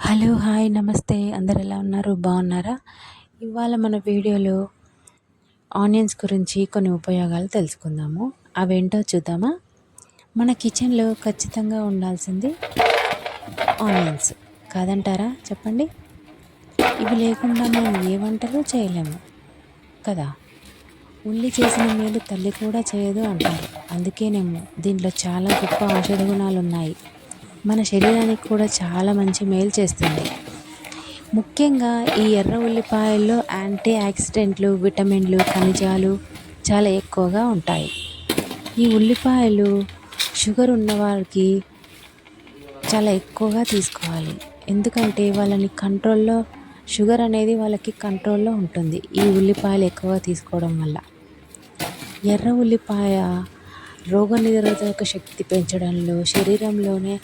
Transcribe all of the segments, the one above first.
Hello hi నమస్తే. అందరు ఎలా ఉన్నారు? బాగున్నారా? ఇవాళ మన వీడియోలో ఆనియన్స్ గురించి కొన్ని ఉపయోగాలు తెలుసుకుందాము. అవేంటో చూద్దామా? మన కిచెన్లో ఖచ్చితంగా ఉండాల్సింది ఆనియన్స్. కాదంటారా? చెప్పండి. ఇవి లేకుండా మనం ఏ వంటలు చేయలేము కదా? ఉల్లి చేసిన మేలు తల్లి కూడా చేయదు అంటారు. అందుకేనేమో దీంట్లో చాలా గొప్ప ఔషధ గుణాలు ఉన్నాయి మన శరీరానికి కూడా చాలా మంచి మేలు చేస్తుంది. ముఖ్యంగా ఈ ఎర్ర ఉల్లిపాయల్లో యాంటీ ఆక్సిడెంట్లు విటమిన్లు ఖనిజాలు చాలా ఎక్కువగా ఉంటాయి. ఈ ఉల్లిపాయలు షుగర్ ఉన్నవారికి చాలా ఎక్కువగా తీసుకోవాలి. ఎందుకంటే వాళ్ళని కంట్రోల్లో షుగర్ అనేది వాళ్ళకి కంట్రోల్లో ఉంటుంది ఈ ఉల్లిపాయలు ఎక్కువగా తీసుకోవడం వల్ల. ఎర్ర ఉల్లిపాయ రోగనిరోధక శక్తి పెంచడంలో శరీరంలోనే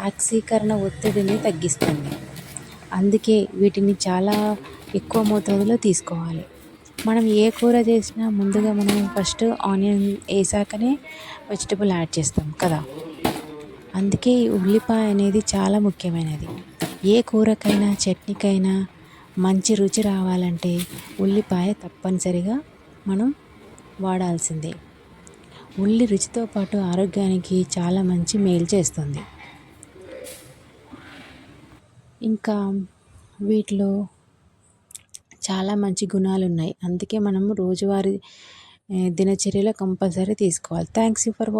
ఆక్సీకరణ ఒత్తిడిని తగ్గిస్తుంది. అందుకే వీటిని చాలా ఎక్కువ మోతాదులో తీసుకోవాలి. మనం ఏ కూర చేసినా ముందుగా మనం ఫస్ట్ ఆనియన్ వేసాకనే వెజిటబుల్ యాడ్ చేస్తాం కదా. అందుకే ఈ ఉల్లిపాయ అనేది చాలా ముఖ్యమైనది. ఏ కూరకైనా చట్నీకైనా మంచి రుచి రావాలంటే ఉల్లిపాయ తప్పనిసరిగా మనం వాడాల్సిందే. ఉల్లి రుచితో పాటు ఆరోగ్యానికి చాలా మంచి మేలు చేస్తుంది. ఇంకా వీటిలో చాలా మంచి గుణాలు ఉన్నాయి. అందుకే మనము రోజువారీ దినచర్యలో కంపల్సరీ తీసుకోవాలి. Thanks for